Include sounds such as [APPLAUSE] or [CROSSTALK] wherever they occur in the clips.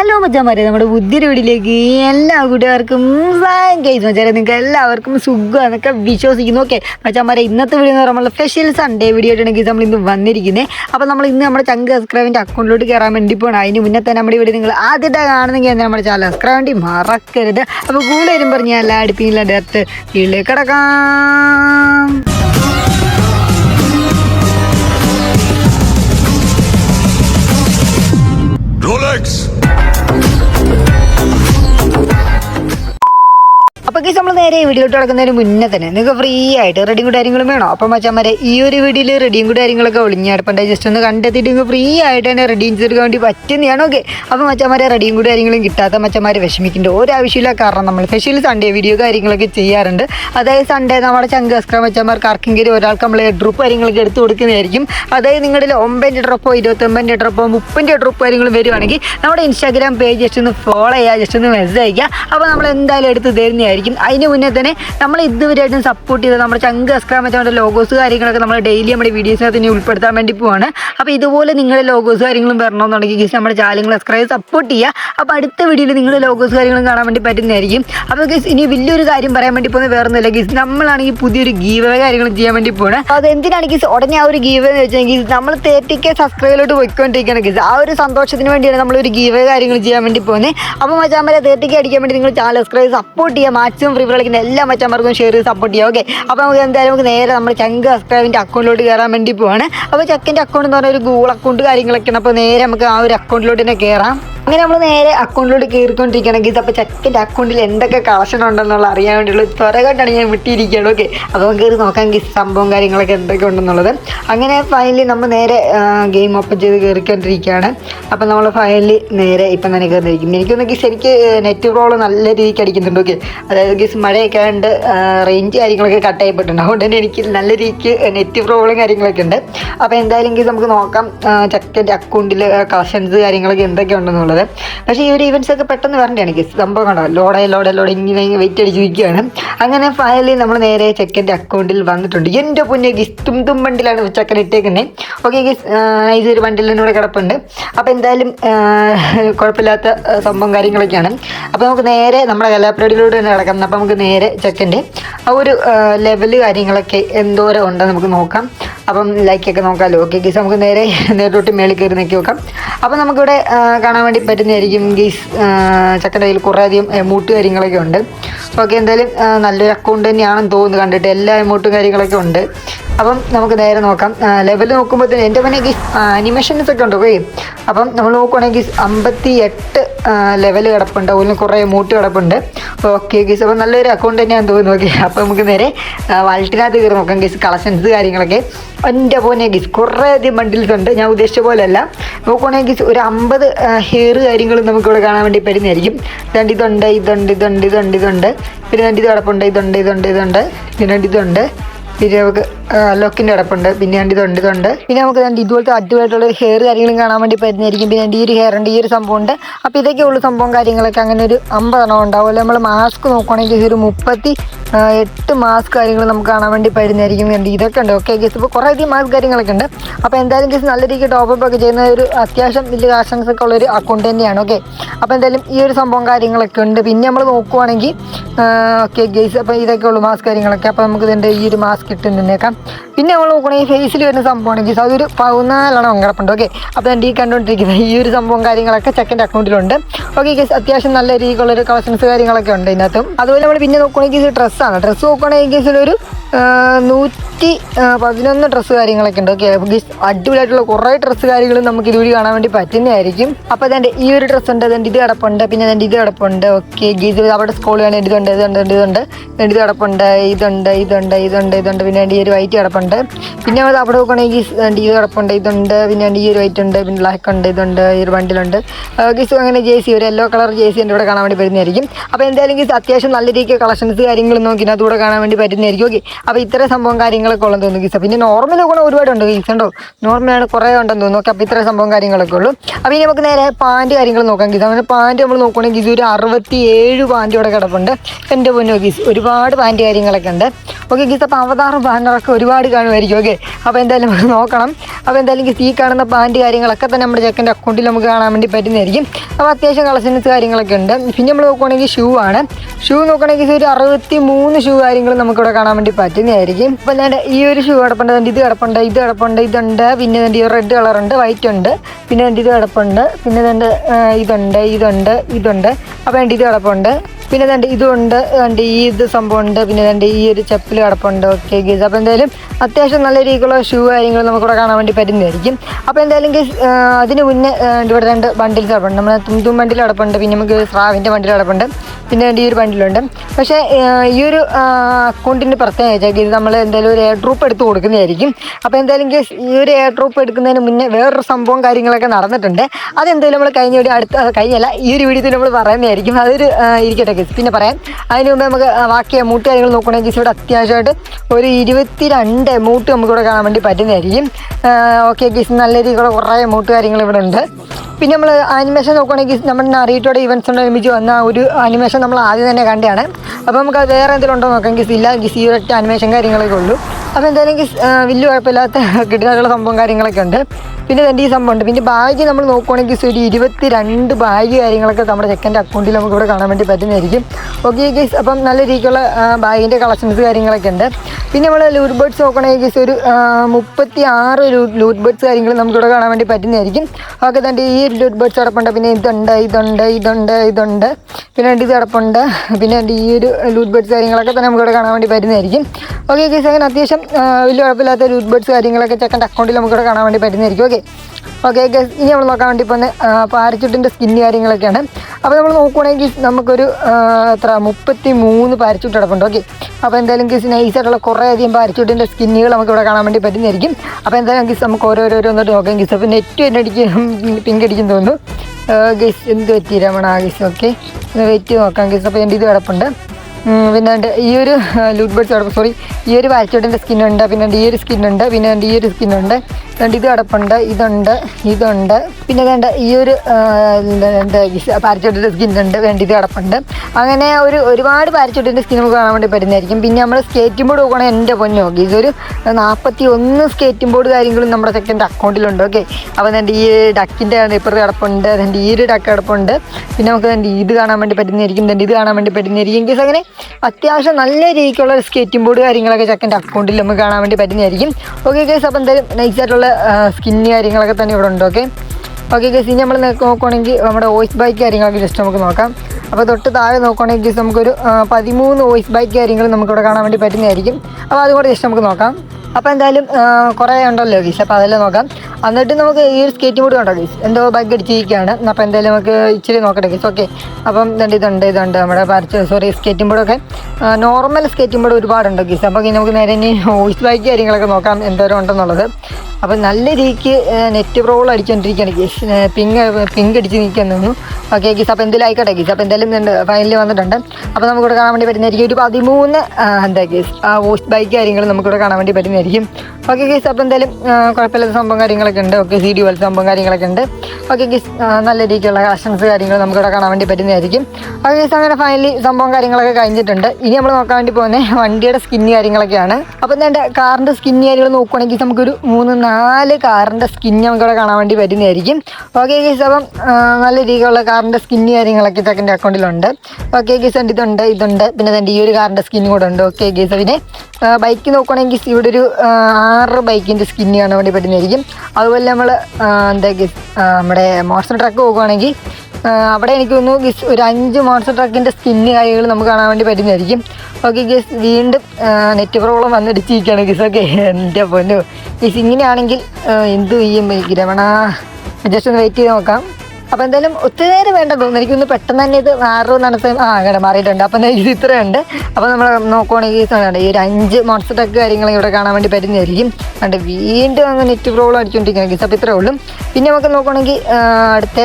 Hello മച്ചാമാരെ. നമ്മുടെ ബുദ്ധിയുടെ എല്ലാ കൂട്ടുകാർക്കും കേസ് മച്ചാരെ നിങ്ങൾക്ക് എല്ലാവർക്കും സുഖമാണെന്നൊക്കെ വിശ്വസിക്കുന്നു. ഓക്കെ മച്ചാമാരെ ഇന്നത്തെ വീഡിയോ എന്ന് പറയുമ്പോൾ സ്പെഷ്യൽ സൺഡേ വീഡിയോ ആയിട്ടാണെങ്കിൽ നമ്മൾ ഇന്ന് വന്നിരിക്കുന്നത് അപ്പോൾ നമ്മൾ ഇന്ന് നമ്മുടെ ചങ്ക് സബ്സ്ക്രൈബിന്റെ അക്കൗണ്ടിലോട്ട് കയറാൻ വേണ്ടി പോകണം അതിന് മുന്നേ തന്നെ നമ്മുടെ വീഡിയോ നിങ്ങൾ ആദ്യത്തെ കാണുന്നെങ്കിൽ തന്നെ നമ്മുടെ ചാനൽ സബ്സ്ക്രൈബ് വേണ്ടി മറക്കരുത്. അപ്പോൾ കൂടുതലും പറഞ്ഞ് എല്ലാ അടുപ്പില്ല ഡയറക്റ്റ് വീട്ടിലേക്ക് കിടക്കാം. Rolex! നമ്മൾ നേരെ വീഡിയോട്ട് കിടക്കുന്നതിന് മുന്നേ തന്നെ നിങ്ങൾക്ക് ഫ്രീ ആയിട്ട് റെഡിയും കൂടെ കാര്യങ്ങളും വേണോ? അപ്പം മച്ചാമാരെ ഈ ഒരു വീഡിയോയിൽ റെഡിയും കൂടെ കാര്യങ്ങളൊക്കെ ഒളിഞ്ഞാടുപ്പണ്ട ജസ്റ്റ് ഒന്ന് കണ്ടെത്തിയിട്ട് നിങ്ങൾക്ക് ഫ്രീ ആയിട്ട് തന്നെ റെഡിയും ചെയ്തെടുക്കാൻ വേണ്ടി പറ്റുന്നതാണ് ഓക്കെ അപ്പം മച്ചാമാരെ റെഡിയും കൂടെ കാര്യങ്ങളും കിട്ടാത്ത മച്ചന്മാരെ വിഷമിക്കേണ്ട ഒരു ആവശ്യമില്ല കാരണം നമ്മൾ സ്പെഷ്യൽ സൺഡേ വീഡിയോ കാര്യങ്ങളൊക്കെ ചെയ്യാറുണ്ട്. അതായത് സൺഡേ നമ്മുടെ ചങ്ക് അസ്ക്ര മച്ചന്മാർക്ക് ആർക്കെങ്കിലും ഒരാൾക്ക് നമ്മൾ ഡ്രൂപ്പ് കാര്യങ്ങളൊക്കെ എടുത്ത് കൊടുക്കുന്നതായിരിക്കും. അതായത് നിങ്ങളുടെ ഒമ്പതിന്റെ ഡ്രോപ്പോ ഇരുപത്തൊമ്പതിന്റെ ഡ്രോപ്പോ മുപ്പതിന്റെ ഡ്രോപ്പ് കാര്യങ്ങളും വരുവാണെങ്കിൽ നമ്മുടെ ഇൻസ്റ്റാഗ്രാം പേജ് ജസ്റ്റ് ഒന്ന് ഫോളോ ചെയ്യുക ജസ്റ്റ് ഒന്ന് മെസ്സേജ് അയക്കുക അപ്പോൾ നമ്മൾ എന്തായാലും എടുത്ത് തരുന്നതായിരിക്കും. അതിന് മുന്നേ തന്നെ നമ്മൾ ഇതുവരെയായിട്ടും സപ്പോർട്ട് ചെയ്ത് നമ്മുടെ ചങ്ക് അസ്ക്രാം വെച്ചാൽ ലോഗോസ് കാര്യങ്ങളൊക്കെ നമ്മൾ ഡെയിലി നമ്മുടെ വീഡിയോസിനകത്ത് ഇനി ഉൾപ്പെടുത്താൻ വേണ്ടി പോവാണ്. അപ്പോൾ ഇതുപോലെ നിങ്ങളുടെ ലോഗോസ് കാര്യങ്ങളും വരണമെന്നുണ്ടെങ്കിൽ ഗീസ് നമ്മുടെ ചാനലുകൾ സബ്സ്ക്രൈബ് സപ്പോർട്ട് ചെയ്യുക. അപ്പോൾ അടുത്ത വീഡിയോയിൽ നിങ്ങളുടെ ലോഗോസ് കാര്യങ്ങളും കാണാൻ വേണ്ടി പറ്റുന്നതായിരിക്കും. അപ്പോൾ ഗീസ് ഇനി വലിയൊരു കാര്യം പറയാൻ വേണ്ടി പോകുന്നത് വേറെ ഒന്നുമില്ല ഗീസ് നമ്മളാണെങ്കിൽ പുതിയൊരു ഗീവ കാര്യങ്ങളും ചെയ്യാൻ വേണ്ടി പോവാണ്. അപ്പോൾ അതെന്തിനാണ് ഗീസ് ഉടനെ ആ ഒരു ഗീവ എന്ന് വെച്ചാൽ ഗീസ് നമ്മൾ തേർട്ടി കെ സബ്സ്ക്രൈബിലോട്ട് പോയിക്കൊണ്ടിരിക്കുകയാണ് ഗീസ്. ആ ഒരു സന്തോഷത്തിന് വേണ്ടിയാണ് നമ്മൾ ഒരു ഗീവ കാര്യങ്ങൾ ചെയ്യാൻ വേണ്ടി പോകുന്നത്. അപ്പോൾ മച്ചാമ്പരെ തേർട്ടി അടിക്കാൻ വേണ്ടി നിങ്ങൾ ചാനൽ സബ്സ്ക്രൈബ് സപ്പോർട്ട് ചെയ്യുക. മാക്സിമം കളിക്കുന്ന എല്ലാ മറ്റന്മാർക്കും ഷെയർ ചെയ്ത് സപ്പോർട്ട് ചെയ്യുക ഓക്കെ അപ്പോൾ നമുക്ക് എന്തായാലും നമുക്ക് നേരെ നമ്മുടെ ചങ്ക് സബ്സ്ക്രൈബിന്റെ അക്കൗണ്ടിലോട്ട് കയറാൻ വേണ്ടി പോവാണ്. അപ്പോൾ ചെക്കിന്റെ അക്കൗണ്ട് എന്ന് പറഞ്ഞാൽ ഒരു ഗൂഗിൾ അക്കൗണ്ട് കാര്യങ്ങളൊക്കെയാണ്. അപ്പോൾ നേരെ നമുക്ക് ആ ഒരു അക്കൗണ്ടിലോട്ട് തന്നെ കയറാം അങ്ങനെ നമ്മൾ നേരെ അക്കൗണ്ടിലോട്ട് കയറിക്കൊണ്ടിരിക്കുകയാണെങ്കിൽ അപ്പോൾ ചെക്കിന്റെ അക്കൗണ്ടിൽ എന്തൊക്കെ കളക്ഷൻ ഉണ്ടെന്നുള്ള അറിയാൻ വേണ്ടിയുള്ള ത്വരകൊണ്ടാണ് ഞാൻ വിട്ടിരിക്കുകയാണ് ഓക്കെ അപ്പോൾ നമുക്ക് കയറി നോക്കാം സംഭവം കാര്യങ്ങളൊക്കെ എന്തൊക്കെ ഉണ്ടെന്നുള്ളത്. അങ്ങനെ ഫൈനലി നമ്മൾ നേരെ ഗെയിം ഓപ്പൺ ചെയ്ത് കയറിക്കൊണ്ടിരിക്കുകയാണ്. അപ്പോൾ നമ്മൾ ഫൈനലി നേരെ ഇപ്പം തന്നെ കയറിയിരിക്കും എനിക്കൊന്ന് ശരിക്ക് നെറ്റ് പ്രോബ്ലം നല്ല രീതിക്ക് അടിക്കുന്നുണ്ട് ഓക്കെ അതായത് ഗീസ് മഴയൊക്കെ ഉണ്ട് റേഞ്ച് കാര്യങ്ങളൊക്കെ കട്ട് ചെയ്യപ്പെട്ടിട്ടുണ്ട്. അതുകൊണ്ട് തന്നെ എനിക്ക് നല്ല രീതിക്ക് നെറ്റ് പ്രോബ്ലം കാര്യങ്ങളൊക്കെ ഉണ്ട്. അപ്പോൾ എന്തായാലും നമുക്ക് നോക്കാം ചെക്കന്റെ അക്കൗണ്ടിൽ കളക്ഷൻസ് കാര്യങ്ങളൊക്കെ എന്തൊക്കെ ഉണ്ടെന്നുള്ളത്. പക്ഷേ ഈ ഒരു ഇവന്റ്സ് ഒക്കെ പെട്ടെന്ന് വരേണ്ടതാണ് കേസ് സംഭവം കണ്ടോ? ലോഡേ ലോഡേ ലോഡേ ഇങ്ങനെ വെയിറ്റ് അടിച്ച് നിൽക്കുകയാണ് അങ്ങനെ ഫൈനലി നമ്മൾ നേരെ ചെക്കന്റെ അക്കൗണ്ടിൽ വന്നിട്ടുണ്ട്. എന്റെ പൊന്നെ ഗിസ് തും തും ബണ്ടിലാണ് ചെക്കൻ ഇട്ടേക്കുന്നത് ഓക്കെ ഗിസ് ഇതൊരു ബണ്ടിലിനൂടെ കിടപ്പുണ്ട്. അപ്പോൾ എന്തായാലും കുഴപ്പമില്ലാത്ത സംഭവം കാര്യങ്ങളൊക്കെയാണ്. അപ്പോൾ നമുക്ക് നേരെ നമ്മുടെ കലാപരിപാടികളോട് തന്നെ കിടക്കാം. അപ്പോൾ നമുക്ക് നേരെ ചെക്കന്റെ ആ ഒരു ലെവൽ കാര്യങ്ങളൊക്കെ എന്തോരം ഉണ്ടെന്ന് നമുക്ക് നോക്കാം. അപ്പം ലൈക്കൊക്കെ നോക്കാമല്ലോ ഓക്കെ ഗീസ് നമുക്ക് നേരെ [LAUGHS] നേരിട്ടോട്ട് മേളിൽ കയറി നോക്കി നോക്കാം. അപ്പം നമുക്കിവിടെ കാണാൻ വേണ്ടി പറ്റുന്നതായിരിക്കും ഗീസ് ചക്കന്റെ കയ്യിൽ കുറേ അധികം എമൗട്ട് കാര്യങ്ങളൊക്കെ ഉണ്ട്. ഓക്കെ എന്തായാലും നല്ലൊരു അക്കൗണ്ട് തന്നെയാണെന്ന് തോന്നുന്നു കണ്ടിട്ട്. എല്ലാ എമൗട്ടും കാര്യങ്ങളൊക്കെ ഉണ്ട്. അപ്പം നമുക്ക് നേരെ നോക്കാം. ലെവൽ നോക്കുമ്പോൾ തന്നെ എന്റെ പിന്നെ ഗീസ് അനിമേഷൻസ് ഒക്കെ ഉണ്ട് ഓക്കെ? അപ്പം നമ്മൾ നോക്കുവാണെങ്കിൽ അമ്പത്തി എട്ട് ലെവൽ കിടപ്പുണ്ട്. അതുപോലെ കുറേ എമൗട്ട് കിടപ്പുണ്ട്. ഓക്കെ ഗീസ് അപ്പം നല്ലൊരു അക്കൗണ്ട് തന്നെയാണെന്ന് തോന്നുന്നു ഓക്കെ? അപ്പോൾ നമുക്ക് നേരെ വാൾട്ടിനകത്ത് കയറി നോക്കാം ഗീസ് കളക്ഷൻസ് കാര്യങ്ങളൊക്കെ. എന്റെ പോനെ ഗീസ് കുറേ അധികം ബണ്ടിൽസ് ഉണ്ട്. ഞാൻ ഉദ്ദേശിച്ച പോലെയല്ല. നോക്കുവാണെങ്കിൽ ഗീസ് ഒരു അമ്പത് ഹെയർ കാര്യങ്ങളും നമുക്കിവിടെ കാണാൻ വേണ്ടി പറ്റുന്നതായിരിക്കും. രണ്ട് ഇതുണ്ട് ഇതുണ്ട് ഇതുണ്ട് ഇതുണ്ട് ഇതുണ്ട്. പിന്നെ രണ്ട് ഇത് കിടപ്പുണ്ട് ഇതുണ്ട് ഇതുണ്ട് ഇതുണ്ട്. പിന്നെ രണ്ട് ഇതുണ്ട്. പിന്നെ നമുക്ക് ലോക്കിന്റെ അടപ്പുണ്ട്. പിന്നെ രണ്ട് ഇതുണ്ട് ഇതുണ്ട്. പിന്നെ നമുക്ക് രണ്ട് ഇതുപോലത്തെ അടിപൊളിയായിട്ടുള്ള ഹെയർ കാര്യങ്ങളും കാണാൻ വേണ്ടി പറ്റുന്നതായിരിക്കും. പിന്നെ ഈ ഒരു ഹെയർ ഉണ്ട് ഈ ഒരു സംഭവം ഉണ്ട് അപ്പോൾ ഇതൊക്കെ ഉള്ള സംഭവം കാര്യങ്ങളൊക്കെ അങ്ങനെ ഒരു അമ്പതെണ്ണം ഉണ്ടാവും. അതുപോലെ നമ്മൾ മാസ്ക് നോക്കുകയാണെങ്കിൽ ഒരു മുപ്പത്തി എട്ട് മാസ്ക് കാര്യങ്ങൾ നമുക്ക് കാണാൻ വേണ്ടി പറ്റുന്നതായിരിക്കും. കണ്ട് ഇതൊക്കെ ഉണ്ട്. ഓക്കെ ഗസ് ഇപ്പോൾ കുറേ അധികം മാസ്ക് കാര്യങ്ങളൊക്കെ ഉണ്ട്. അപ്പോൾ എന്തായാലും ഗസ് നല്ല രീതിക്ക് ടോപ്പപ്പ് ഒക്കെ ചെയ്യുന്ന ഒരു അത്യാവശ്യം വലിയ ആശംസൊക്കെ ഉള്ളൊരു അക്കൗണ്ട് തന്നെയാണ്. ഓക്കെ അപ്പോൾ എന്തായാലും ഈ ഒരു സംഭവം കാര്യങ്ങളൊക്കെ ഉണ്ട്. പിന്നെ നമ്മൾ നോക്കുവാണെങ്കിൽ ഓക്കെ ഗസ് അപ്പോൾ ഇതൊക്കെ ഉള്ളൂ മാസ്ക് കാര്യങ്ങളൊക്കെ. അപ്പോൾ നമുക്ക് ഇതിന്റെ ഈ ഒരു മാസ്ക് ഇട്ട് നിന്നേക്കാം പിന്നെ നമ്മൾ നോക്കണ ഈ ഫേസിൽ വരുന്ന സംഭവമാണ് ഗീസ് അതൊരു പതിനാലാണ് അങ്ങനെപ്പുണ്ട് ഓക്കെ അപ്പോൾ എന്റെ ഈ കണ്ടുകൊണ്ടിരിക്കുന്ന ഈ ഒരു സംഭവം കാര്യങ്ങളൊക്കെ ചെക്കന്റെ അക്കൗണ്ടിലുണ്ട്. ഓക്കെ ഗേസ് അത്യാവശ്യം നല്ല രീതിയിലുള്ളൊരു കളക്ഷൻസ് കാര്യങ്ങളൊക്കെ ഉണ്ട് ഇതിനകത്തും. അതുപോലെ നമ്മൾ പിന്നെ നോക്കുകയാണെങ്കിൽ ഇത് ഡ്രസ്സാണ് ഡ്രസ്സ് നോക്കുകയാണെങ്കിൽ ഗേസിലൊരു നൂറ്റി പതിനൊന്ന് ഡ്രസ്സ് കാര്യങ്ങളൊക്കെ ഉണ്ട്. ഓക്കെ ഗീസ് അടിപൊളിയായിട്ടുള്ള കുറേ ഡ്രസ്സ് കാര്യങ്ങളും നമുക്ക് ഇതുവഴി കാണാൻ വേണ്ടി പറ്റുന്നതായിരിക്കും. അപ്പോൾ അതെന്റെ ഈ ഒരു ഡ്രസ്സ് ഉണ്ട്. അതെന്റെ ഇത് കിടപ്പുണ്ട്. പിന്നെ അതെന്റെ ഇത് കിടപ്പുണ്ട്. ഓക്കെ ഗീസ് അവിടെ സ്കൂൾ വേണം ഇതുണ്ട് ഇതുണ്ട് ഇതുണ്ട് ഇതുണ്ട്. ഇത് കിടപ്പുണ്ട്. ഇതുണ്ട് ഇതുണ്ട് ഇതുണ്ട്. ഇതുണ്ട് പിന്നെ ഈ ഒരു വൈറ്റ് കിടപ്പുണ്ട്. പിന്നെ നമ്മൾ അവിടെ നോക്കുകയാണെങ്കിൽ ഇത് കിടപ്പുണ്ട് ഇതുണ്ട്. പിന്നെ ഈ ഒരു വൈറ്റ് ഉണ്ട്. പിന്നെ ബ്ലാക്ക് ഉണ്ട് ഇതുണ്ട്. ഈ ഒരു ബണ്ടിലുണ്ട് ഗീസ് അങ്ങനെ ജേഴ്സി ഒരു യെല്ലോ കളർ ജേഴ്സി എന്റെ ഇവിടെ കാണാൻ വേണ്ടി പറ്റുന്നതായിരിക്കും അപ്പോൾ എന്തായാലും ഗീസ് അത്യാവശ്യം നല്ല രീതിക്ക് കളക്ഷൻസ് കാര്യങ്ങളും നോക്കി അതുകൂടെ കാണാൻ വേണ്ടി പറ്റുന്നതായിരിക്കും ഓക്കെ അപ്പോൾ ഇത്ര സംഭവം കാര്യങ്ങളൊക്കെ ഉള്ളതെന്ന് തോന്നുന്നു ഗീസ് പിന്നെ നോർമൽ നോക്കണം ഒരുപാടുണ്ട് ഗീസ് ഉണ്ടോ നോർമലാണ് കുറേ ഉണ്ടെന്ന് തോന്നുന്നു. ഓക്കെ അപ്പോൾ ഇത്ര സംഭവം കാര്യങ്ങളൊക്കെ ഉള്ളൂ. അപ്പോൾ ഇനി നമുക്ക് നേരെ പാന്റ് കാര്യങ്ങൾ നോക്കാം ഗീസ് അങ്ങനെ പാന്റ് നമ്മൾ നോക്കുകയാണെങ്കിൽ ഗീസ് ഒരു അറുപത്തി ഏഴ് പാന്റ് കിടപ്പുണ്ട്. എന്റെ പൊന്നോ ഗീസ് ഒരുപാട് പാന്റ് കാര്യങ്ങളൊക്കെ ഉണ്ട്. ഓക്കെ ഗീസ് അപ്പോൾ അവതാർ ബാനറൊക്കെ ഒരുപാട് കാണുമായിരിക്കും ഓക്കെ അപ്പോൾ എന്തായാലും നോക്കണം. അപ്പോൾ എന്തായാലും ഈ സീ കാണുന്ന പാന്റ് കാര്യങ്ങളൊക്കെ തന്നെ നമ്മുടെ ചെക്കന്റെ അക്കൗണ്ടിൽ നമുക്ക് കാണാൻ വേണ്ടി പറ്റുന്നതായിരിക്കും. അപ്പോൾ അത്യാവശ്യം കളക്ഷൻസ് കാര്യങ്ങളൊക്കെ ഉണ്ട്. പിന്നെ നമ്മൾ നോക്കുവാണെങ്കിൽ ഷൂ ആണ്. ഷൂ നോക്കുകയാണെങ്കിൽ ഒരു അറുപത്തി മൂന്ന് ഷൂ കാര്യങ്ങൾ നമുക്കിവിടെ കാണാൻ വേണ്ടി പറ്റുന്നതായിരിക്കും. അപ്പോൾ ഞാൻ ഈ ഒരു ഷൂ കിടപ്പുണ്ട് ഇത് കിടപ്പുണ്ട് ഇത് കിടപ്പുണ്ട് ഇതുണ്ട് പിന്നെ ഈ റെഡ് കളറുണ്ട് വൈറ്റ് ഉണ്ട് പിന്നെ ദാണ്ട് ഇത് കിടപ്പുണ്ട് പിന്നെ ആ, ഇതുണ്ട് ഇതുണ്ട് ഇതുണ്ട്. അപ്പോൾ എന്റെ ഇത് കിടപ്പുണ്ട്. പിന്നെ ദാണ്ട് ഇതുണ്ട് ദാണ്ട് ഈ ഇത് സംഭവമുണ്ട് പിന്നെ ദാണ്ട് ഈ ഒരു ചെപ്പിൽ കിടപ്പുണ്ട്. Okay guys. അപ്പോൾ എന്തായാലും അത്യാവശ്യം നല്ല രീതിയിലുള്ള ഷൂ കാര്യങ്ങൾ നമുക്കിവിടെ കാണാൻ വേണ്ടി പറ്റുന്നതായിരിക്കും. അപ്പോൾ എന്തായാലും ഗീസ് അതിന് മുന്നേ ഇവിടെ രണ്ട് ബണ്ടിൽസ് കിടപ്പുണ്ട്. നമ്മുടെ തുന്തും ബണ്ടിൽ കിടപ്പുണ്ട് പിന്നെ നമുക്ക് സ്രാവിന്റെ ബണ്ടിൽ കിടപ്പുണ്ട്. പിന്നെ ഈ ഒരു ബണ്ടിലുണ്ട് പക്ഷേ ഈ ഒരു അക്കൗണ്ടിന്റെ പ്രത്യേകത ഗീസ് നമ്മൾ എന്തായാലും ഒരു എയർ ഡ്രോപ്പ് എടുത്ത് കൊടുക്കുന്നതായിരിക്കും. അപ്പോൾ എന്തായാലും ഗീസ് ഈ ഒരു എയർ ഡ്രോപ്പ് എടുക്കുന്നതിന് മുന്നേ വേറൊരു സംഭവം കാര്യങ്ങളൊക്കെ നടന്നിട്ടുണ്ട്. അതെന്തായാലും നമ്മൾ കഴിഞ്ഞ അടുത്ത കഴിഞ്ഞല്ല ഈ ഒരു വീഡിയോയിൽ നമ്മൾ പറയുന്നതായിരിക്കും. അതൊരു ഇരിക്കട്ടെ ഗീസ് പിന്നെ പറയാം അതിന് മുമ്പ് നമുക്ക് ബാക്കി മൂട്ട് കാര്യങ്ങൾ നോക്കുകയാണെങ്കിൽ ഗീസ് ഇവിടെ അത്യാവശ്യമായിട്ട് ഒരു ഇരുപത്തി രണ്ട് മൂട്ട് നമുക്കിവിടെ കാണാൻ വേണ്ടി പറ്റുന്നതായിരിക്കും. ഓക്കെ ഗീസ് നല്ല രീതിയിൽ രീതിയിലുള്ള കുറേ മൂട്ട് കാര്യങ്ങൾ ഇവിടെ ഉണ്ട്. പിന്നെ നമ്മൾ ആനിമേഷൻ നോക്കുകയാണെങ്കിൽ നമ്മുടെ നറീറ്റോടെ ഇവൻസ് ഒരുമിച്ച് വന്ന ഒരു ആനിമേഷൻ നമ്മൾ ആദ്യം തന്നെ കണ്ടതാണ്. അപ്പോൾ നമുക്ക് വേറെ എന്തെങ്കിലും ഉണ്ടോ നോക്കാം ഗീസ് ഇല്ല ഗീസ് ഈ ഒറ്റ ആനിമേഷൻ കാര്യങ്ങളൊക്കെ ഉള്ളൂ. അപ്പോൾ എന്തായാലും എനിക്ക് വലിയ കുഴപ്പമില്ലാത്ത [LAUGHS] കിട്ടുന്ന സംഭവം കാര്യങ്ങളൊക്കെ ഉണ്ട്. പിന്നെ എന്റെ ഈ സംഭവം ഉണ്ട്. പിന്നെ ബാഗ് നമ്മൾ നോക്കുകയാണെങ്കിൽ ഗിസ് ഒരു ഇരുപത്തി രണ്ട് ബാഗ് കാര്യങ്ങളൊക്കെ നമ്മുടെ ചെക്കന്റെ അക്കൗണ്ടിൽ നമുക്ക് ഇവിടെ കാണാൻ വേണ്ടി പറ്റുന്നതായിരിക്കും. ഓക്കെ ഗിസ് അപ്പം നല്ല രീതിക്കുള്ള ബാഗിന്റെ കളക്ഷൻസ് കാര്യങ്ങളൊക്കെ ഉണ്ട്. പിന്നെ നമ്മൾ ലൂട്ട് ബേർഡ്സ് നോക്കുകയാണെങ്കിൽ ഗിസ് ഒരു മുപ്പത്തി ആറ് ലൂട്ട് ബേർഡ്സ് കാര്യങ്ങൾ നമുക്കിവിടെ കാണാൻ വേണ്ടി പറ്റുന്നതായിരിക്കും. ഓക്കെ തന്റെ ഈ ലൂട്ട് ബേർഡ്സ് കിടപ്പുണ്ട് പിന്നെ ഇതുണ്ട് ഇതുണ്ട് ഇതുണ്ട് ഇതുണ്ട്. പിന്നെ രണ്ട് ഇത് കിടപ്പുണ്ട് പിന്നെ എന്റെ ഈ ഒരു ലൂട്ട് ബേർഡ്സ് കാര്യങ്ങളൊക്കെ തന്നെ നമുക്കിവിടെ കാണാൻ വേണ്ടി പറ്റുന്നതായിരിക്കും. ഓക്കെ ഗീസ് അങ്ങനെ അത്യാവശ്യം വലിയ കുഴപ്പമില്ലാത്ത ലൂട്ട് ബേർഡ്സ് കാര്യങ്ങളൊക്കെ ചെക്കന്റെ അക്കൗണ്ടിൽ നമുക്കിവിടെ കാണാൻ വേണ്ടി പറ്റുന്നതായിരിക്കും. ഓക്കെ ഓക്കെ ഗസ് ഇനി നമ്മൾ നോക്കാൻ വേണ്ടി പോകുന്ന പാരച്ചുട്ടിന്റെ സ്കിന്ന് കാര്യങ്ങളൊക്കെയാണ്. അപ്പോൾ നമ്മൾ നോക്കുകയാണെങ്കിൽ നമുക്കൊരു എത്ര മുപ്പത്തി മൂന്ന് പാരച്ചുട്ട് കിടപ്പുണ്ട്. ഓക്കെ അപ്പോൾ എന്തായാലും ഗസ് നൈസായിട്ടുള്ള കുറേ അധികം പാരച്ചൂട്ടിന്റെ സ്കിന്നുകൾ നമുക്ക് ഇവിടെ കാണാൻ വേണ്ടി പറ്റുന്നതായിരിക്കും. അപ്പോൾ എന്തായാലും ഗസ് നമുക്ക് ഓരോരോരോ എന്നിട്ട് നോക്കാം. ഗസ് അപ്പോൾ നെറ്റ് തന്നെ അടിക്കും പിങ്ക് അടിക്കും തോന്നുന്നു. ഗസ് എന്ത് പറ്റി രമണ? ഗസ് ഓക്കെ വെയിറ്റ് നോക്കാം. ഗസ് അപ്പോൾ എന്റെ ഇത് കിടപ്പുണ്ട്. പിന്നെ ഈ ഒരു ലൂട്ട് കിടപ്പ് സോറി ഈ ഒരു വാൽച്ചോട്ടിന്റെ സ്കിന്നുണ്ട് പിന്നെ ഈ ഒരു സ്കിന്നുണ്ട് പിന്നെ ഈ ഒരു സ്കിന്നുണ്ട് രണ്ട് ഇത് കിടപ്പുണ്ട് ഇതുണ്ട് ഇതുണ്ട്. പിന്നെ വേണ്ട ഈ ഒരു ആ, സ്കിൻ ഉണ്ട്. പാരച്ചോട്ടിന്റെ വേണ്ട ഇത് കിടപ്പുണ്ട് അങ്ങനെ ഒരു ഒരുപാട് പാരച്ചോട്ടിന്റെ സ്കിൻ നമുക്ക് കാണാൻ വേണ്ടി പറ്റുന്നതായിരിക്കും. പിന്നെ നമ്മൾ സ്കേറ്റിംഗ് ബോർഡ് പോകണം എന്റെ പൊന്നു നോക്കി. ഇതൊരു നാൽപ്പത്തി ഒന്ന് സ്കേറ്റിംഗ് ബോർഡ് കാര്യങ്ങളും നമ്മുടെ സെക്കൻഡ് അക്കൗണ്ടിലുണ്ട് ഓക്കെ അപ്പോൾ എന്റെ ഈ ഡക്കിന്റെ ഇപ്പുറത്ത് കിടപ്പുണ്ട് എന്റെ ഈ ഒരു ഡക്ക് കിടപ്പുണ്ട് പിന്നെ നമുക്ക് എന്റെ ഇത് കാണാൻ വേണ്ടി പറ്റുന്നതായിരിക്കും. എന്റെ ഇത് കാണാൻ വേണ്ടി പറ്റുന്നതായിരിക്കും. കേസ് അങ്ങനെ അത്യാവശ്യം നല്ല രീതിക്കുള്ള സ്കേറ്റിംഗ് ബോർഡ് കാര്യങ്ങളൊക്കെ ചെക്കന്റെ അക്കൗണ്ടിൽ നമുക്ക് കാണാൻ വേണ്ടി പറ്റുന്നതായിരിക്കും. ഓക്കെ കേസ് അപ്പോൾ എന്തായാലും നൈസായിട്ടുള്ള സ്കിന്ന് കാര്യങ്ങളൊക്കെ തന്നെ ഇവിടെ ഉണ്ട് ഓക്കെ ഓക്കെ ഗസ് ഇനി നമ്മൾ നോക്കുവാണെങ്കിൽ നമ്മുടെ വോയിസ് ബൈക്ക് കാര്യങ്ങളൊക്കെ ജസ്റ്റ് നമുക്ക് നോക്കാം. അപ്പോൾ തൊട്ട് താഴെ നോക്കുവാണെങ്കിൽ ഗസ് നമുക്കൊരു പതിമൂന്ന് വോയിസ് ബൈക്ക് കാര്യങ്ങൾ നമുക്കിവിടെ കാണാൻ വേണ്ടി പറ്റുന്നതായിരിക്കും. അപ്പോൾ അതും കൂടെ ജസ്റ്റ് നമുക്ക് നോക്കാം. അപ്പോൾ എന്തായാലും കുറേ ഉണ്ടല്ലോ ഗീസ് അപ്പോൾ അതെല്ലാം നോക്കാം. എന്നിട്ട് നമുക്ക് ഈ ഒരു സ്കേറ്റിംഗ് ബോർഡ് കണ്ടോ ഗീസ് എന്തോ ബഗ് അടിച്ചിരിക്കുകയാണ്. അപ്പോൾ എന്തായാലും നമുക്ക് ഇച്ചിരി നോക്കട്ടെ ഗീസ് ഓക്കെ അപ്പം ഇതുണ്ട് ഇതുണ്ട് ഇതുണ്ട് നമ്മുടെ പറിച്ച് സോറി സ്കേറ്റിംഗ് ബോർഡൊക്കെ നോർമൽ സ്കേറ്റിംഗ് ബോർഡ് ഒരുപാടുണ്ട് ഗീസ് അപ്പോൾ ഇനി നമുക്ക് നേരെ ഇനി വോയിസ് ബൈക്ക് കാര്യങ്ങളൊക്കെ നോക്കാം എന്തോരം ഉണ്ടെന്നുള്ളത്. അപ്പോൾ നല്ല രീതിക്ക് നെറ്റ് പ്രോൾ അടിച്ചുകൊണ്ടിരിക്കുകയാണ് ഗീസ് പിങ്ക് പിങ്ക് അടിച്ച് നിൽക്കാൻ നിന്നു ഓക്കെ ഗീസ് അപ്പോൾ എന്തെങ്കിലും ആയിക്കോട്ടെ ഗീസ് അപ്പോൾ എന്തായാലും ഫൈനലിൽ വന്നിട്ടുണ്ട്. അപ്പോൾ നമുക്കിവിടെ കാണാൻ വേണ്ടി പറ്റുന്നതായിരിക്കും ഒരു പതിമൂന്ന് എന്താ ഗീസ് ആ വോയിസ് ബൈക്ക് കാര്യങ്ങൾ നമുക്കിവിടെ കാണാൻ വേണ്ടി പറ്റുന്നതായിരിക്കും. ഓക്കെ ഗീസ് അപ്പോൾ എന്തായാലും കുഴപ്പമില്ലാത്ത സംഭവം കാര്യങ്ങളൊക്കെ ഉണ്ട്. ഓക്കെ സി ഡി പോലത്തെ സംഭവം കാര്യങ്ങളൊക്കെ ഉണ്ട്. ഓക്കെ ഗീസ് നല്ല രീതിക്കുള്ള കളക്ഷൻസ് കാര്യങ്ങൾ നമുക്കിവിടെ കാണാൻ വേണ്ടി പറ്റുന്നതായിരിക്കും. ഓക്കെ ഗീസ് അങ്ങനെ ഫൈനലി സംഭവം കാര്യങ്ങളൊക്കെ കഴിഞ്ഞിട്ടുണ്ട്. ഇനി നമ്മൾ നോക്കാൻ വേണ്ടി പോകുന്നത് വണ്ടിയുടെ സ്കിന്ന് കാര്യങ്ങളൊക്കെയാണ്. അപ്പോൾ എന്താ കാറിന്റെ സ്കിന്ന് കാര്യങ്ങൾ നോക്കുകയാണെങ്കിൽ നമുക്കൊരു മൂന്ന് നാല് കാറിന്റെ സ്കിന്ന് നമുക്കിവിടെ കാണാൻ വേണ്ടി പറ്റുന്നതായിരിക്കും. ഓക്കെ ഗീസ് അപ്പം നല്ല രീതിയിലുള്ള കാറിന്റെ സ്കിന്ന് കാര്യങ്ങളൊക്കെ ചെക്കന്റെ അക്കൗണ്ടിലുണ്ട് ഓക്കെ ഗീസ് എന്റെ ഇതുണ്ട് ഇതുണ്ട്. പിന്നെ എന്റെ ഈ ഒരു കാറിന്റെ സ്കിന്നും കൂടെ ഉണ്ട്. ഓക്കെ ഗീസ് പിന്നെ ബൈക്ക് നോക്കുകയാണെങ്കിൽ ഇവിടെ ഒരു ആറ് ബൈക്കിന്റെ സ്കിന്ന് കാണാൻ വേണ്ടി പറ്റുന്നതായിരിക്കും. അതുപോലെ നമ്മൾ എന്താ നമ്മുടെ മോൺസ്റ്റർ ട്രക്ക് നോക്കുകയാണെങ്കിൽ അവിടെ എനിക്ക് തോന്നുന്നു ഗിസ് ഒരു അഞ്ച് മോൺസ്റ്റർ ട്രക്കിന്റെ സ്കിന്ന് കാര്യങ്ങൾ നമുക്ക് കാണാൻ വേണ്ടി പറ്റുന്നതായിരിക്കും. ഓക്കെ ഗിസ് വീണ്ടും നെറ്റ് പ്രോബ്ലം വന്നിടിച്ചിരിക്കുകയാണ് ഗിസ് ഓക്കെ എന്റെ പൊന്നു. ഗിസ് ഇങ്ങനെയാണെങ്കിൽ എന്തു ചെയ്യും? ഗ്രമണ രമണ ജസ്റ്റ് ഒന്ന് വെയിറ്റ് ചെയ്ത് നോക്കാം. അപ്പോൾ എന്തായാലും ഒത്തിരി വേണ്ട തോന്നുന്നു. എനിക്കൊന്ന് പെട്ടെന്ന് തന്നെ ഇത് മാറും നടത്ത ആ അങ്ങനെ മാറിയിട്ടുണ്ട്. അപ്പൊ ഇത് ഇത്രയുണ്ട്. അപ്പൊ നമ്മൾ നോക്കുവാണെങ്കിൽ ഈ ഒരു അഞ്ച് മോൺസ്റ്റർ ട്രക്ക് കാര്യങ്ങൾ ഇവിടെ കാണാൻ വേണ്ടി പറ്റുന്നതായിരിക്കും. അതുകൊണ്ട് വീണ്ടും അങ്ങ് നെറ്റ് പ്രോബ്ലം അടിച്ചുകൊണ്ടിരിക്കുന്നത് ഗീസ് അപ്പോൾ ഇത്രേ ഉള്ളൂ. പിന്നെ നമുക്ക് നോക്കുകയാണെങ്കിൽ അടുത്ത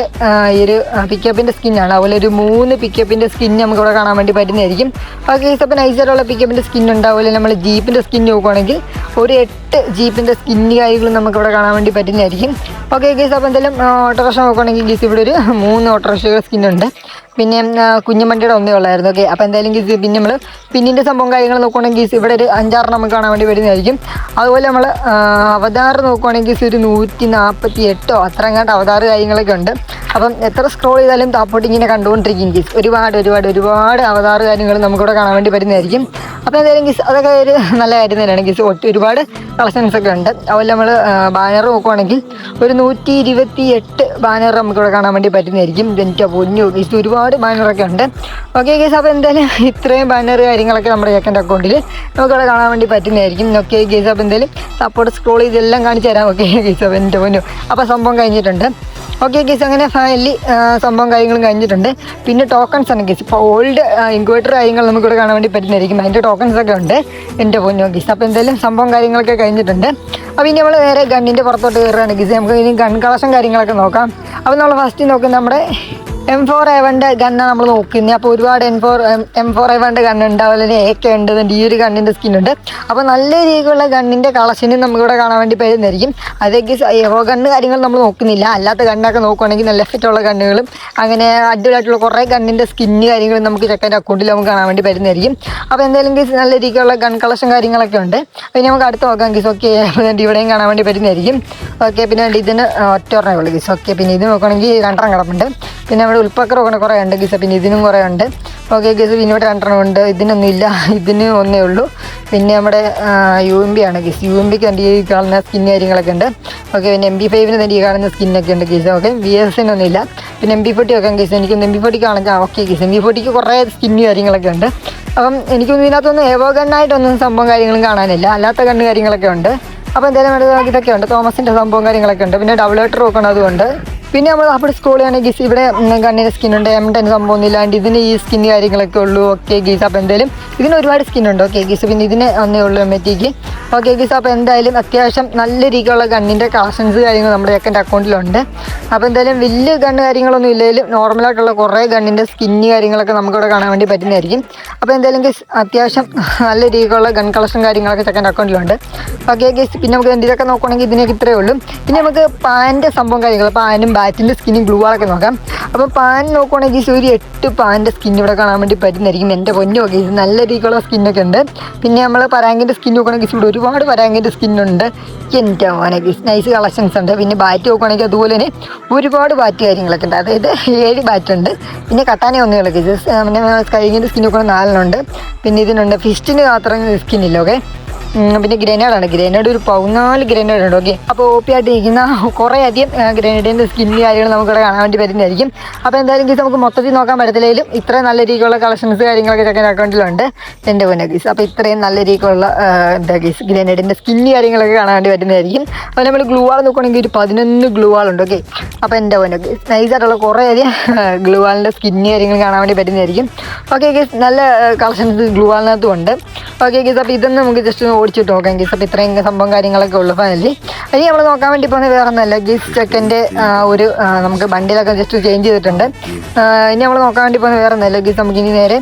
ഈ ഒരു പിക്കപ്പിന്റെ സ്കിന്നാണ് അതുപോലെ ഒരു മൂന്ന് പിക്കപ്പിന്റെ സ്കിൻ നമുക്ക് ഇവിടെ കാണാൻ വേണ്ടി പറ്റുന്നതായിരിക്കും. ഓക്കെ ഗീസ് അപ്പോൾ നൈസറുള്ള പിക്കപ്പിന്റെ സ്കിൻ ഉണ്ട്. അതുപോലെ നമ്മൾ ജീപ്പിന്റെ സ്കിൻ നോക്കുകയാണെങ്കിൽ ഒരു എട്ട് ജീപ്പിന്റെ സ്കിന്നി കാര്യങ്ങളും നമുക്ക് ഇവിടെ കാണാൻ വേണ്ടി പറ്റുന്നതായിരിക്കും. ഓക്കെ ഗീസ് അപ്പോൾ എന്തായാലും ഓട്ടോറിക്ഷ നോക്കുകയാണെങ്കിൽ ഗീസ് ഇവിടെ ഒരു മൂന്ന് ഓട്ടോറിക്ഷകൾ സ്കിന്നുണ്ട്. പിന്നെ കുഞ്ഞുമണ്ടിയുടെ ഒന്നേ ഉള്ളായിരുന്നു ഓക്കെ അപ്പോൾ എന്തായാലും ഗീസ് പിന്നെ നമ്മൾ പിന്നിന്റെ സംഭവം കാര്യങ്ങൾ നോക്കുകയാണെങ്കിൽ ഗീസ് ഇവിടെ ഒരു അഞ്ചാറെണ്ണം നമുക്ക് കാണാൻ വേണ്ടി വരുന്നതായിരിക്കും. അതുപോലെ നമ്മൾ അവതാർ നോക്കുകയാണെങ്കിൽ ഒരു നൂറ്റി നാൽപ്പത്തി എട്ടോ അത്ര എങ്ങാണ്ട് അവതാർ കാര്യങ്ങളൊക്കെ ഉണ്ട്. അപ്പം എത്ര സ്ക്രോൾ ചെയ്താലും താപ്പോട്ട് ഇങ്ങനെ കണ്ടുകൊണ്ടിരിക്കും ഗീസ്. ഒരുപാട് ഒരുപാട് ഒരുപാട് അവതാർ കാര്യങ്ങൾ നമുക്കിവിടെ കാണാൻ വേണ്ടി വരുന്നതായിരിക്കും. അപ്പോൾ എന്തായാലും ഗീസ് അതൊക്കെ ഒരു നല്ല കാര്യം തന്നെയാണ് ഗീസ്. ഒട്ട് ഒരുപാട് കളക്ഷൻസ് ഒക്കെ ഉണ്ട്. അതുപോലെ നമ്മൾ ബാനർ നോക്കുവാണെങ്കിൽ ഒരു നൂറ്റി ഇരുപത്തി എട്ട് ബാനർ നമുക്കിവിടെ കാണാൻ വേണ്ടി പറ്റുന്നതായിരിക്കും. എനിക്ക് പൊന്നു ഗീസ് ഒരുപാട് ബാനറൊക്കെ ഉണ്ട്. ഓക്കെ ഗേസ് അപ്പോൾ എന്തായാലും ഇത്രയും ബാനർ കാര്യങ്ങളൊക്കെ നമ്മുടെ ഏക്കന്റെ അക്കൗണ്ടിൽ നമുക്കവിടെ കാണാൻ വേണ്ടി പറ്റുന്നതായിരിക്കും. ഓക്കെ ഗേസ് അപ്പോൾ എന്തായാലും സപ്പോർട്ട് സ്ക്രോൾ ചെയ്തെല്ലാം കാണിച്ചു തരാം. ഓക്കെ ഗേസ് അപ്പോൾ എന്റെ പൊന്നു. അപ്പോൾ സംഭവം കഴിഞ്ഞിട്ടുണ്ട്. ഓക്കെ ഗീസ് അങ്ങനെ ഫൈനലി സംഭവം കാര്യങ്ങളും കഴിഞ്ഞിട്ടുണ്ട്. പിന്നെ ടോക്കൺസ് ആണ് ഗീസ് ഇപ്പോൾ ഓൾഡ് ഇൻവേർട്ടർ കാര്യങ്ങൾ നമുക്കിവിടെ കാണാൻ വേണ്ടി പറ്റുന്നതായിരിക്കും. അതിന്റെ ടോക്കൺസ് ഒക്കെ ഉണ്ട് എന്റെ പൊന്നോ ഗീസ് അപ്പോൾ എന്തായാലും സംഭവം കാര്യങ്ങളൊക്കെ കഴിഞ്ഞിട്ടുണ്ട്. അപ്പോൾ ഇനി നമ്മൾ നേരെ ഗണ്ണിന്റെ പുറത്തോട്ട് കയറുകയാണ് ഗീസ് നമുക്ക് ഇനി ഗൺ കളക്ഷൻ കാര്യങ്ങളൊക്കെ നോക്കാം. അപ്പോൾ നമ്മൾ ഫസ്റ്റ് നോക്കുന്നത് നമ്മുടെ എം ഫോർ എവന്റെ ഗണ്ണ നമ്മൾ നോക്കുന്നത് അപ്പോൾ ഒരുപാട് എം ഫോർ എം ഫോർ എവന്റെ ഗണ്ണുണ്ട് അതുപോലെ എ കെ ഉണ്ട്. ഈ ഒരു ഗണ്ണിന്റെ ഉണ്ട്. അപ്പോൾ നല്ല രീതിയിലുള്ള ഗണ്ണിന്റെ കളക്ഷനും നമുക്കിവിടെ കാണാൻ വേണ്ടി പറ്റുന്നതായിരിക്കും. അതേക്ക് എവോ ഗണ്ണ് കാര്യങ്ങൾ നമ്മൾ നോക്കുന്നില്ല. അല്ലാത്ത ഗണ്ണൊക്കെ നോക്കുകയാണെങ്കിൽ നല്ല എഫക്റ്റുള്ള ഗണ്ണുകളും അങ്ങനെ അടിപൊളിയായിട്ടുള്ള കുറേ ഗണ്ണിന്റെ സ്കിന്ന് കാര്യങ്ങളും നമുക്ക് ചെക്കന്റെ അക്കൗണ്ടിൽ നമുക്ക് കാണാൻ വേണ്ടി പറ്റുന്നതായിരിക്കും. അപ്പോൾ എന്തായാലും ഗീസ് നല്ല രീതിയിലുള്ള ഗൺ കളക്ഷൻ കാര്യങ്ങളൊക്കെ ഉണ്ട്. പിന്നെ നമുക്ക് അടുത്ത് നോക്കാം ഗീസ് ഓക്കെ ഇവിടെയും കാണാൻ വേണ്ടി പറ്റുന്നതായിരിക്കും. ഓക്കെ പിന്നെ ഇതിന് ഒറ്റ ഉള്ളൂ ഗീസ് ഓക്കെ പിന്നെ ഇത് നോക്കുകയാണെങ്കിൽ രണ്ടെണ്ണം കിടപ്പുണ്ട്. പിന്നെ നമ്മുടെ ഉൾപ്പക്കർ നോക്കണ കുറേ ഉണ്ട് ഗീസ പിന്നെ ഇതിനും കുറേ ഉണ്ട്. ഓക്കെ ഗീസ പിന്നെ ഇവിടെ രണ്ടെണ്ണം ഉണ്ട്. ഇതിനൊന്നും ഇല്ല ഇതിന് ഒന്നേ ഉള്ളൂ. പിന്നെ നമ്മുടെ യു എം ബി ആണ് ഗീസ്. യു എം ബിക്ക് എന്റെ ഈ കാണുന്ന സ്കിൻ കാര്യങ്ങളൊക്കെ ഉണ്ട്. ഓക്കെ പിന്നെ എം ബി ഫൈവിന് തന്നെ ഈ കാണുന്ന സ്കിന്നൊക്കെ ഉണ്ട് ഗീസ. ഓക്കെ വി എന്നൊന്നും ഇല്ല പിന്നെ എം ബി ഫോർട്ടി ഒക്കെ ഗീസ്. എനിക്ക് എം ബി ഫോർട്ടി കാണാൻ ഓക്കെ ഗീസ്. എം ബി ഫോർട്ടിക്ക് കുറേ സ്കിന്ന് കാര്യങ്ങളൊക്കെ ഉണ്ട്. അപ്പം എനിക്കൊന്നും ഇതിനകത്തൊന്നും ഏവോ ഗണ്ണായിട്ടൊന്നും സംഭവം കാര്യങ്ങളും കാണാനില്ല. അല്ലാത്ത കണ്ണ് കാര്യങ്ങളൊക്കെ ഉണ്ട്. അപ്പോൾ എന്തായാലും ഇതൊക്കെ ഉണ്ട്. തോമസിന്റെ സംഭവം കാര്യങ്ങളൊക്കെ ഉണ്ട്. പിന്നെ ഡബിൾ ഹെറ്റർ നോക്കണം അതുകൊണ്ട് പിന്നെ നമ്മൾ അവിടെ സ്ക്രോൾ ചെയ്യുകയാണെങ്കിൽ ഗീസ് ഇവിടെ കണ്ണിന്റെ ഉണ്ട് എം ടെൻ സംഭവമൊന്നുമില്ലാണ്ട് ഇതിന് ഈ സ്കിൻ കാര്യങ്ങളൊക്കെ ഉള്ളൂ. Okay guys. അപ്പോൾ എന്തായാലും ഇതിന് ഒരുപാട് സ്കിൻ ഉണ്ട്. Okay guys. പിന്നെ ഇതിന് ഒന്നേ ഉള്ളൂ എം ഓക്കെ ഗീസ് അപ്പോൾ എന്തായാലും അത്യാവശ്യം നല്ല രീതിയിലുള്ള ഗണ്ണിന്റെ കളക്ഷൻസ് കാര്യങ്ങൾ നമ്മുടെ ചെക്കന്റെ അക്കൗണ്ടിലുണ്ട് അപ്പോൾ എന്തായാലും വലിയ ഗണ്ണ് കാര്യങ്ങളൊന്നും ഇല്ലെങ്കിലും നോർമലായിട്ടുള്ള കുറേ ഗണ്ണിന്റെ സ്കിന്ന് കാര്യങ്ങളൊക്കെ നമുക്കിവിടെ കാണാൻ വേണ്ടി പറ്റുന്നതായിരിക്കും. അപ്പോൾ എന്തായാലും ഗീസ് അത്യാവശ്യം നല്ല രീതിയിലുള്ള ഗൺ കളക്ഷൻ കാര്യങ്ങളൊക്കെ ചെക്കന്റെ അക്കൗണ്ടിലുണ്ട് ഓക്കെ ഗീസ് പിന്നെ നമുക്ക് എന്തിനൊക്കെ നോക്കുകയാണെങ്കിൽ ഇതിനൊക്കെ ഇത്രയേ ഉള്ളൂ. പിന്നെ നമുക്ക് പാന്റെ സംഭവം കാര്യങ്ങൾ പാനും ബാറ്റിന്റെ സ്കിന്നും ഗ്ലൂവാളൊക്കെ നോക്കാം. അപ്പോൾ പാൻ നോക്കുവാണെങ്കിൽ ഗീസ് ഒരു എട്ട് പാന്റെ സ്കിൻ ഇവിടെ കാണാൻ വേണ്ടി പറ്റുന്നതായിരിക്കും എന്റെ പൊന്നു. ഗീസ് നല്ല രീതിയിലുള്ള സ്കിന്നൊക്കെ ഉണ്ട്. പിന്നെ നമ്മൾ പരാങ്കിന്റെ സ്കിൻ നോക്കുകയാണെങ്കിൽ ഇവിടെ ഒരുപാട് വരാങ്കിന്റെ സ്കിന്നുണ്ട്. എന്റെ മോനെ നൈസ് കളക്ഷൻസ് ഉണ്ട്. പിന്നെ ബാറ്റ് നോക്കുകയാണെങ്കിൽ അതുപോലെ തന്നെ ഒരുപാട് ബാറ്റ് കാര്യങ്ങളൊക്കെ ഉണ്ട്. അതായത് ഏഴ് ബാറ്റ് ഉണ്ട്. പിന്നെ കട്ടാനെ ഒന്നുകളൊക്കെ ഗീസ്. പിന്നെ സ്കൈങ്ങിന്റെ സ്കിൻ പിന്നെ ഇതിനുണ്ട് ഫിസ്റ്റിന് മാത്രം സ്കിന്നില്ല ഓക്കെ പിന്നെ ഗ്രനേഡാണ്. ഗ്രനേഡ് ഒരു പതിനാല് ഗ്രനേഡ് ഉണ്ട് ഓക്കെ അപ്പോൾ ഒ പി ആയിട്ട് ഇരിക്കുന്ന കുറേ അധികം ഗ്രനേഡിന്റെ സ്കിൻ കാര്യങ്ങൾ നമുക്കിവിടെ കാണാൻ വേണ്ടി പറ്റുന്നതായിരിക്കും. അപ്പോൾ എന്തായാലും ഗീസ് നമുക്ക് മൊത്തത്തിൽ നോക്കാൻ പറ്റത്തില്ലെങ്കിലും ഇത്രയും നല്ല രീതിയിലുള്ള കളക്ഷൻസ് കാര്യങ്ങളൊക്കെ ചെക്കൻ അക്കൗണ്ടിലുണ്ട് എന്റെ പൊന്നെ ഗീസ് അപ്പോൾ ഇത്രയും നല്ല രീതിയിലുള്ള എന്താ ഗീസ് ഗ്രനേഡിന്റെ സ്കിൻ കാര്യങ്ങളൊക്കെ കാണാൻ വേണ്ടി പറ്റുന്നതായിരിക്കും. അപ്പോൾ നമ്മൾ ഗ്ലൂ ആൾ നോക്കുകയാണെങ്കിൽ ഒരു പതിനൊന്ന് ഗ്ലൂ ഉണ്ട് ഓക്കെ അപ്പോൾ എന്റെ പൊന്നെ ഗീസ് നൈസായിട്ടുള്ള കുറേ അധികം ഗ്ലൂ ആളിന്റെ സ്കിൻ കാര്യങ്ങൾ കാണാൻ വേണ്ടി പറ്റുന്നതായിരിക്കും. ഓക്കെ ഗീസ് നല്ല കളക്ഷൻസ് ഗ്ലൂ ആളിനകത്തും ഉണ്ട്. ഓക്കെ ഗീസ് അപ്പോൾ ഇതൊന്നും നമുക്ക് ജസ്റ്റ് ഓടിച്ചിട്ട് നോക്കാം ഗീസ് അപ്പോൾ ഇത്രയും സംഭവം കാര്യങ്ങളൊക്കെ ഉള്ളൂ. ഫൈനലി ഇനി നമ്മൾ നോക്കാൻ വേണ്ടി പോകുന്നത് വേറെ ഒന്നല്ല ഗിഫ്റ്റ് ചെക്കന്റെ ഒരു നമുക്ക് ബണ്ടിലൊക്കെ ജസ്റ്റ് ചേഞ്ച് ചെയ്തിട്ടുണ്ട്. ഇനി നമ്മൾ നോക്കാൻ വേണ്ടി പോകുന്നത് വേറെ ഒന്നല്ല ഗിഫ്റ്റ് നമുക്ക് ഇനി നേരെ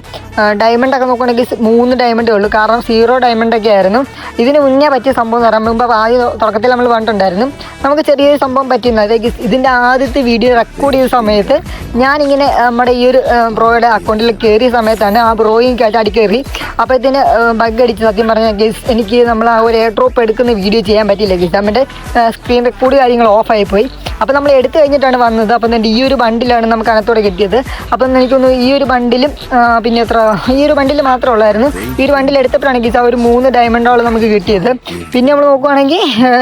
ഡയമണ്ട് ഒക്കെ നോക്കുകയാണെങ്കിൽ മൂന്ന് ഡയമണ്ടേ ഉള്ളൂ. കാരണം സീറോ ഡയമണ്ട് ഒക്കെ ആയിരുന്നു. ഇതിന് മുന്നേ പറ്റിയ സംഭവം എന്ന് പറയുമ്പോൾ മുമ്പ് ആദ്യ തുടക്കത്തിൽ നമ്മൾ കണ്ടിട്ടുണ്ടായിരുന്നു നമുക്ക് ചെറിയൊരു സംഭവം പറ്റിയിരുന്നു അതായത് ഇതിന്റെ ആദ്യത്തെ വീഡിയോ റെക്കോർഡ് ചെയ്ത സമയത്ത് ഞാനിങ്ങനെ നമ്മുടെ ഈ ഒരു ബ്രോയുടെ അക്കൗണ്ടിൽ കയറിയ സമയത്താണ് ആ ബ്രോയും കേട്ട് അടിക്കേറി അപ്പോൾ ബഗ് അടിച്ച് സത്യം പറഞ്ഞാൽ ഗീസ് എനിക്ക് നമ്മൾ ആ ഒരു എയർ ഡ്രോപ്പ് എടുക്കുന്ന വീഡിയോ ചെയ്യാൻ പറ്റിയില്ല ഗീസ് നമ്മുടെ സ്ക്രീൻ റെക്കോർഡ് കാര്യങ്ങൾ ഓഫായി പോയി. അപ്പോൾ നമ്മൾ എടുത്തു കഴിഞ്ഞിട്ടാണ് വന്നത്. അപ്പം എന്നിട്ട് ഈ ഒരു ബണ്ടിലാണ് നമുക്ക് അനത്തോടെ കിട്ടിയത്. അപ്പം എനിക്കൊന്ന് ഈ ഒരു ബണ്ടിലും പിന്നെ എത്ര ഈ ഒരു ബണ്ടിൽ മാത്രമേ ഉള്ളായിരുന്നു. ഈ ഒരു ബണ്ടിൽ എടുത്തപ്പോഴാണ് ഗീസ ഒരു മൂന്ന് ഡയമണ്ടോളം നമുക്ക് കിട്ടിയത്. പിന്നെ നമ്മൾ നോക്കുവാണെങ്കിൽ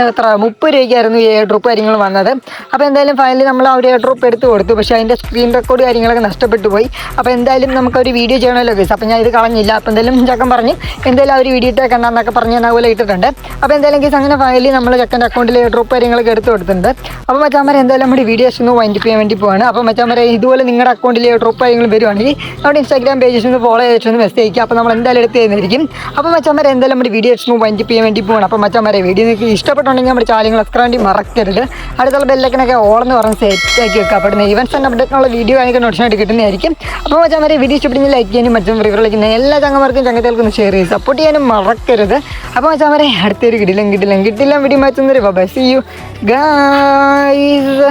എത്ര മുപ്പത് രൂപയ്ക്കായിരുന്നു ഈ എയർ ഡ്രോപ്പ് കാര്യങ്ങൾ വന്നത്. അപ്പോൾ എന്തായാലും ഫൈനലി നമ്മൾ ആ ഒരു എയർ ഡ്രോപ്പ് എടുത്ത് കൊടുത്തു. പക്ഷേ അതിന്റെ സ്ക്രീൻ റെക്കോർഡ് കാര്യങ്ങളൊക്കെ നഷ്ടപ്പെട്ടു പോയി. അപ്പോൾ എന്തായാലും നമുക്ക് ഒരു വീഡിയോ ചെയ്യണമല്ലോ ഗീസ്. അപ്പോൾ ഞാൻ ഇത് കളഞ്ഞില്ല. അപ്പോൾ എന്തായാലും ചക്കൻ പറഞ്ഞു എന്തായാലും ആ ഒരു വീഡിയോ ഇട്ടേക്കണ്ടെന്നൊക്കെ പറഞ്ഞ് അതുപോലെ ഇട്ടിട്ടുണ്ട്. അപ്പോൾ എന്തായാലും ഗീസ് അങ്ങനെ ഫൈനലി നമ്മൾ ചക്കന്റെ അക്കൗണ്ടിൽ ഡ്രോപ്പ് കാര്യങ്ങളൊക്കെ എടുത്ത് കൊടുത്തിട്ടുണ്ട്. അപ്പോൾ മച്ചാമരെ എന്തായാലും നമ്മുടെ വീഡിയോസ് ഒന്ന് വൈൻഡ് ചെയ്യാൻ വേണ്ടി പോവാണ്. അപ്പോൾ മച്ചാമരെ ഇതുപോലെ നിങ്ങളുടെ അക്കൗണ്ടിൽ ഡ്രോപ്പ് കാര്യങ്ങൾ വരുവാണെങ്കിൽ നമ്മുടെ ഇൻസ്റ്റാഗ്രാം പേജസ് ഒന്ന് ഫോളോ ചെയ്തിട്ട് മെസ്സേജ് അയക്കുക അപ്പോൾ നമ്മൾ എന്തായാലും എടുത്ത് തരുന്നതായിരിക്കും. അപ്പോൾ മച്ചാമരെ എന്തായാലും നമ്മുടെ വീഡിയോസ് ഒന്ന് വൈൻഡ് ചെയ്യാൻ വേണ്ടി പോവാണ്. അപ്പോൾ മച്ചാമരെ വീഡിയോ നിങ്ങൾക്ക് ഇഷ്ടപ്പെട്ടുണ്ടെങ്കിൽ നമ്മുടെ ചാനൽ സബ്സ്ക്രൈബ് വേണ്ടി മറക്കരുത്. അടുത്തുള്ള ബെല്ലക്കനൊക്കെ ഓളെന്ന് പറഞ്ഞ് സെറ്റ് ആക്കി അപ്പോൾ ഇവൻസ് ആൻഡ് അപ്ഡേറ്റിനുള്ള വീഡിയോ എനിക്ക് നോട്ടിഫിക്കേഷൻ കിട്ടുന്നതായിരിക്കും. അപ്പോൾ മച്ചാമരെ വീഡിയോ ഇഷ്ടപ്പെടുന്ന ലൈക്ക് ചെയ്യാനും മറ്റും റിവറിലേക്കുന്ന എല്ലാ ചങ്ങമാർക്കും ചങ്ങത്തേൽക്കൊന്ന് ഷെയർ ചെയ്ത് സപ്പോർട്ട് ചെയ്യാനും മറക്കരുത്. അപ്പോൾ മച്ചാമരെ അടുത്തൊരു കിടിലും കിടിലും കിട്ടില്ല വീഡിയോ മാറ്റുന്നൊരു ബൈ സി യു ഗായ്സ്